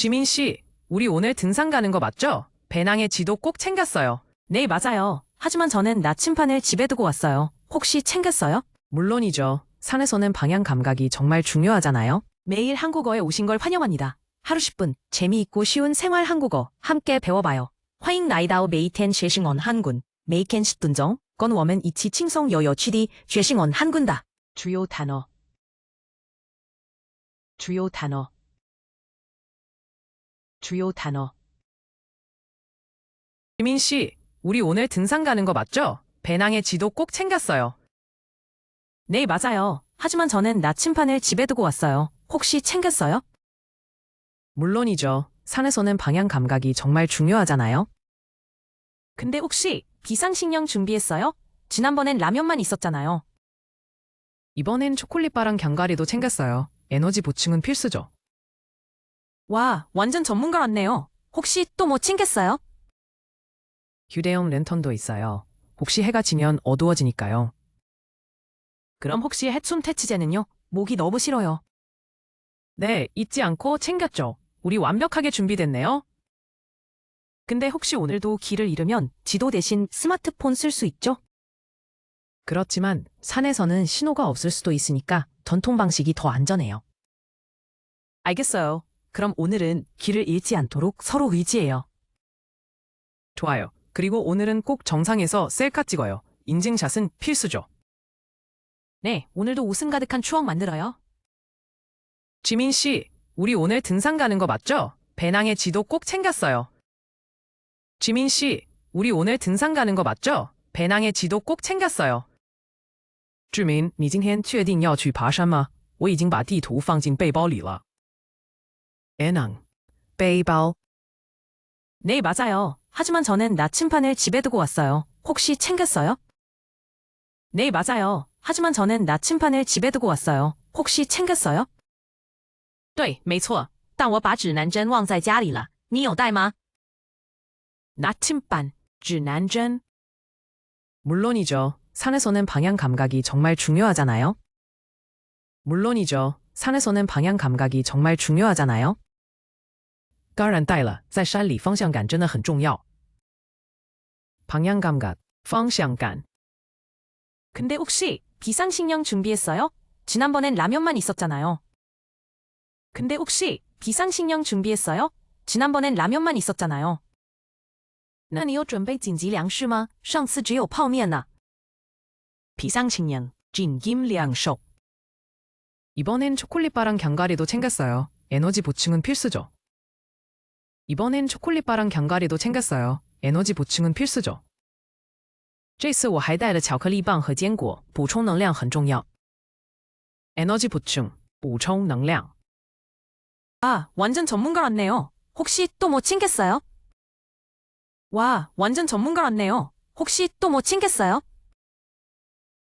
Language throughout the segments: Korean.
지민 씨, 우리 오늘 등산 가는 거 맞죠? 배낭에 지도 꼭 챙겼어요. 네, 맞아요. 하지만 저는 나침판을 집에 두고 왔어요. 혹시 챙겼어요? 물론이죠. 산에서는 방향 감각이 정말 중요하잖아요. 매일 한국어에 오신 걸 환영합니다. 하루 10분 재미있고 쉬운 생활 한국어 함께 배워봐요. 화잉 나이다오 메이텐 쉐싱원 한군 메이켄 10분정 건 워멘 이치 칭성 여여 취디 쉐싱원 한군다. 주요 단어 주요 단어 주요 단어 지민 씨, 우리 오늘 등산 가는 거 맞죠? 배낭에 지도 꼭 챙겼어요. 네, 맞아요. 하지만 저는 나침판을 집에 두고 왔어요. 혹시 챙겼어요? 물론이죠. 산에서는 방향 감각이 정말 중요하잖아요. 근데 혹시 비상식량 준비했어요? 지난번엔 라면만 있었잖아요. 이번엔 초콜릿바랑 견과리도 챙겼어요. 에너지 보충은 필수죠. 와, 완전 전문가 같네요. 혹시 또 뭐 챙겼어요? 휴대용 랜턴도 있어요. 혹시 해가 지면 어두워지니까요. 그럼 혹시 해춤 퇴치제는요? 목이 너무 싫어요. 네, 잊지 않고 챙겼죠. 우리 완벽하게 준비됐네요. 근데 혹시 오늘도 길을 잃으면 지도 대신 스마트폰 쓸 수 있죠? 그렇지만 산에서는 신호가 없을 수도 있으니까 전통 방식이 더 안전해요. 알겠어요. 그럼 오늘은 길을 잃지 않도록 서로 의지해요. 좋아요. 그리고 오늘은 꼭 정상에서 셀카 찍어요. 인증샷은 필수죠. 네, 오늘도 웃음 가득한 추억 만들어요. 지민 씨, 우리 오늘 등산 가는 거 맞죠? 배낭에 지도 꼭 챙겼어요. 지민 씨, 우리 오늘 등산 가는 거 맞죠? 배낭에 지도 꼭 챙겼어요. 志明，你今天确定要去爬山吗？我已经把地图放进背包里了。 배낭, 背包. 네, 맞아요. 하지만 저는 나침판을 집에 두고 왔어요. 혹시 챙겼어요? 네, 맞아요. 하지만 저는 나침판을 집에 두고 왔어요. 혹시 챙겼어요? 对，没错。但我把指南针忘在家里了。你有带吗？ 나침반, 指南针. 물론이죠. 산에서는 방향 감각이 정말 중요하잖아요. 물론이죠. 산에서는 방향 감각이 정말 중요하잖아요. 当然带了，在山里方向感真的很重要。방향 감각, 方向感. 근데 혹시 비상식량 준비했어요? 지난번엔 라면만 있었잖아요. 근데 혹시 비상식량 준비했어요? 지난번엔 라면만 있었잖아요. 那你有准备紧急粮食吗？上次只有泡面呢。 비상식량, 진김량석. 이번엔 초콜릿바랑 견과리도 챙겼어요. 에너지 보충은 필수죠. 이번엔 초콜릿바랑 견과리도 챙겼어요. 에너지 보충은 필수죠. 这次我还带了巧克力棒和坚果，补充能量很重要。에너지 보충, 补充能量. 아, 완전 전문가 같네요. 혹시 또 뭐 챙겼어요? 와, 완전 전문가 같네요. 혹시 또 뭐 챙겼어요?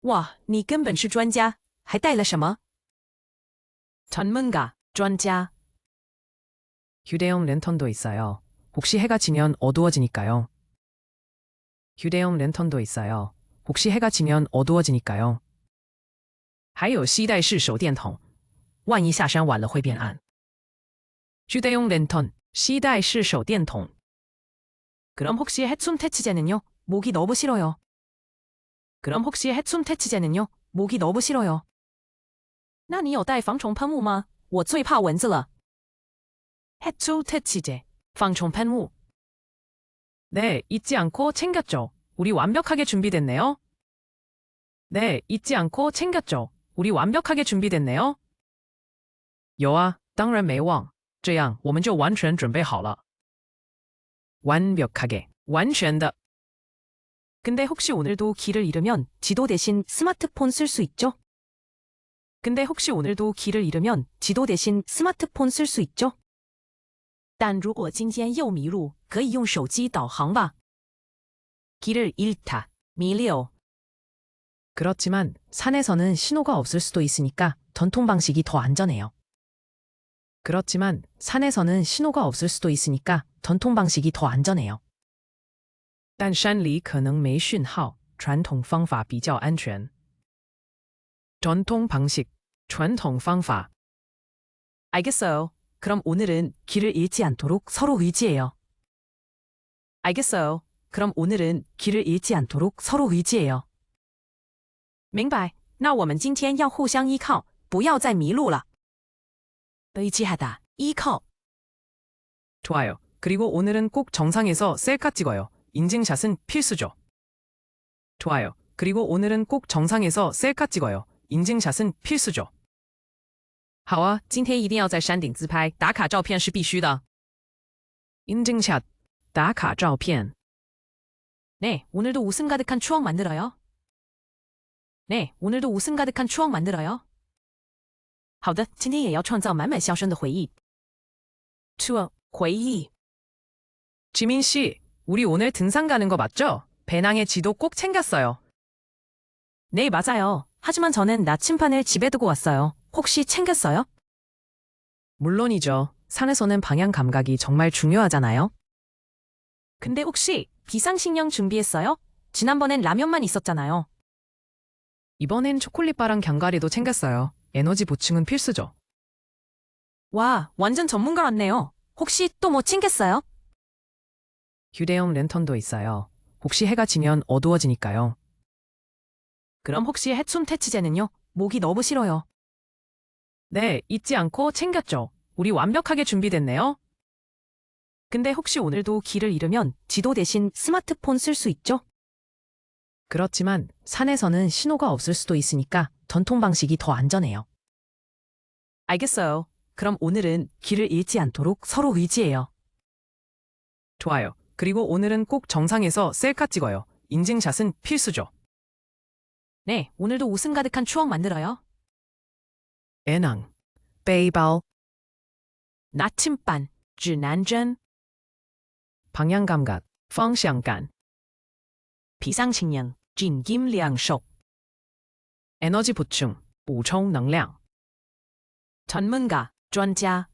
와, 你根本是专家，还带了什么？ 전문가, 专家. 휴대용 랜턴도 있어요. 혹시 해가 지면 어두워지니까요. 휴대용 랜턴도 있어요. 혹시 해가 지면 어두워지니까요. 还有携带式手电筒，万一下山晚了会变暗。 휴대용 랜턴, 携带式手电筒. 그럼 혹시 해춤 퇴치제는요? 목이 너무 싫어요. 그럼 혹시 해춤 퇴치제는요? 목이 너무 싫어요. 那你有带防虫喷雾吗？我最怕蚊子了。 해춤 퇴치제, 防虫喷雾. 네, 잊지 않고 챙겼죠. 우리 완벽하게 준비됐네요. 네, 잊지 않고 챙겼죠. 우리 완벽하게 준비됐네요. 有啊，当然没忘。这样我们就完全准备好了。완벽하게, 完全的. 근데 혹시 오늘도 길을 잃으면 지도 대신 스마트폰 쓸 수 있죠? 근데 혹시 오늘도 길을 잃으면 지도 대신 스마트폰 쓸 수 있죠? 但如果今天又迷路，可以用手机导航吧。길을 잃다, 밀려. 그렇지만 산에서는 신호가 없을 수도 있으니까 전통 방식이 더 안전해요. 그렇지만 산에서는 신호가 없을 수도 있으니까 전통 방식이 더 안전해요. 但山里可能没讯号，传统方法比较安全。전통 방식, 传统方法. 알겠어요. 그럼 오늘은 길을 잃지 않도록 서로 의지해요. 알겠어요. 그럼 오늘은 길을 잃지 않도록 서로 의지해요. 明白.那我们今天要互相依靠,不要再迷路了. 의지하다, 依靠. 좋아요. 그리고 오늘은 꼭 정상에서 셀카 찍어요. 인증샷은 필수죠. 좋아요. 그리고 오늘은 꼭 정상에서 셀카 찍어요. 인증샷은 필수죠. 好啊，今天一定要在山顶自拍，打卡照片是必须的。인증샷, 打卡照片. 네, 오늘도 웃음 가득한 추억 만들어요. 네, 오늘도 웃음 가득한 추억 만들어요. 好的，今天也要创造满满笑声的回忆。추억, 回忆. 지민 씨, 우리 오늘 등산 가는 거 맞죠? 배낭에 지도 꼭 챙겼어요. 네, 맞아요. 하지만 저는 나침반을 집에 두고 왔어요. 혹시 챙겼어요? 물론이죠. 산에서는 방향 감각이 정말 중요하잖아요. 근데 혹시 비상식량 준비했어요? 지난번엔 라면만 있었잖아요. 이번엔 초콜릿바랑 견과리도 챙겼어요. 에너지 보충은 필수죠. 와, 완전 전문가 같네요. 혹시 또 뭐 챙겼어요? 휴대용 랜턴도 있어요. 혹시 해가 지면 어두워지니까요. 그럼 혹시 해춤 퇴치제는요? 목이 너무 싫어요. 네, 잊지 않고 챙겼죠. 우리 완벽하게 준비됐네요. 근데 혹시 오늘도 길을 잃으면 지도 대신 스마트폰 쓸 수 있죠? 그렇지만 산에서는 신호가 없을 수도 있으니까 전통 방식이 더 안전해요. 알겠어요. 그럼 오늘은 길을 잃지 않도록 서로 의지해요. 좋아요. 그리고 오늘은 꼭 정상에서 셀카 찍어요. 인증샷은 필수죠. 네, 오늘도 웃음 가득한 추억 만들어요. 애낭, 베이바오, 나침반, 指南针, 방향 감각, 方向感, 비상식량, 进金两手, 에너지 보충, 补充能量, 전문가, 专家,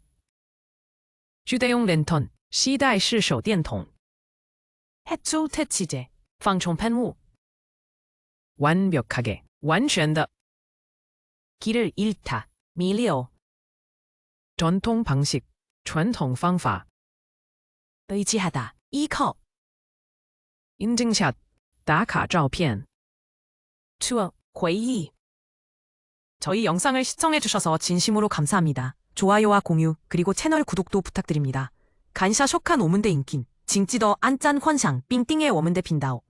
휴대용 랜턴, 携带式手电筒, 해초 퇴치제, 防虫喷雾, 완벽하게, 完全的 길을 잃다, 미리오, 전통 방식, 传统方法, 의지하다, 依靠, 인증샷, 打卡照片. 추억, 回忆. 저희 영상을 시청해주셔서 진심으로 감사합니다. 좋아요와 공유, 그리고 채널 구독도 부탁드립니다. 간샤 쇼칸 오문대 인킨, 징찌더 안짠 환상, 삥띵의 오문대 빈다오.